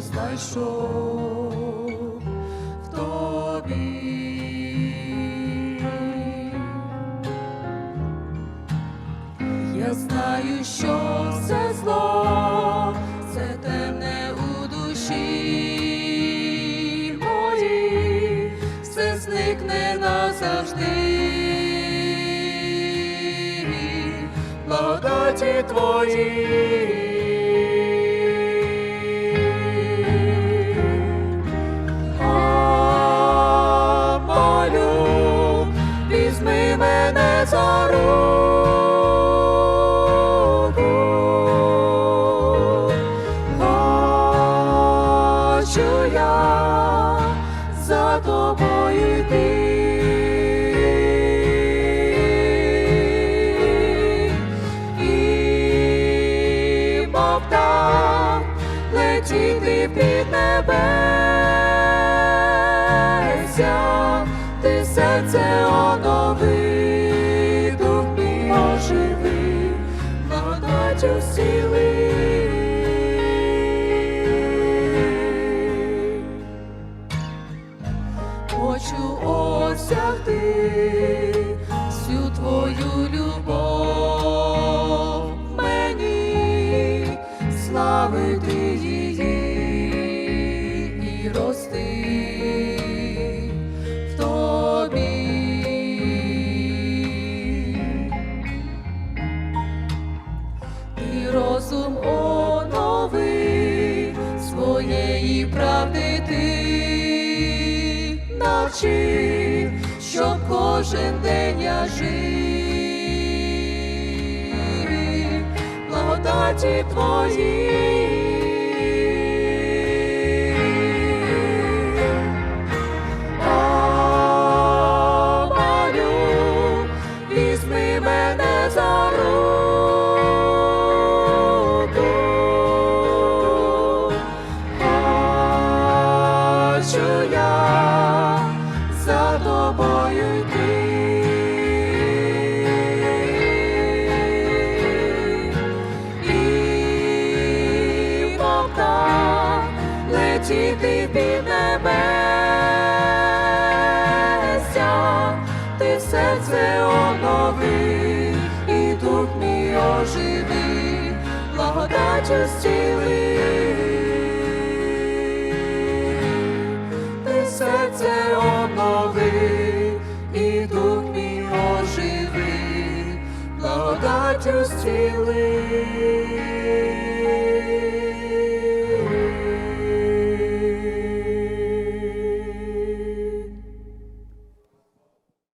знайшов в тобі. Я знаю, що все зло, це темне у душі моїй, все зникне назавжди. Благодаті твої. Руку. Хочу я за тобою йти. І мов під небеся, ти серце онови, сили. Хочу осягти всю твою любов розум онови своєї правди ти навчи, щоб кожен день я жив, благодаті твої. Тобою йти. І летіти під небеся, ти серце онови, і дух мій оживи, благодаттю зціли. to steal.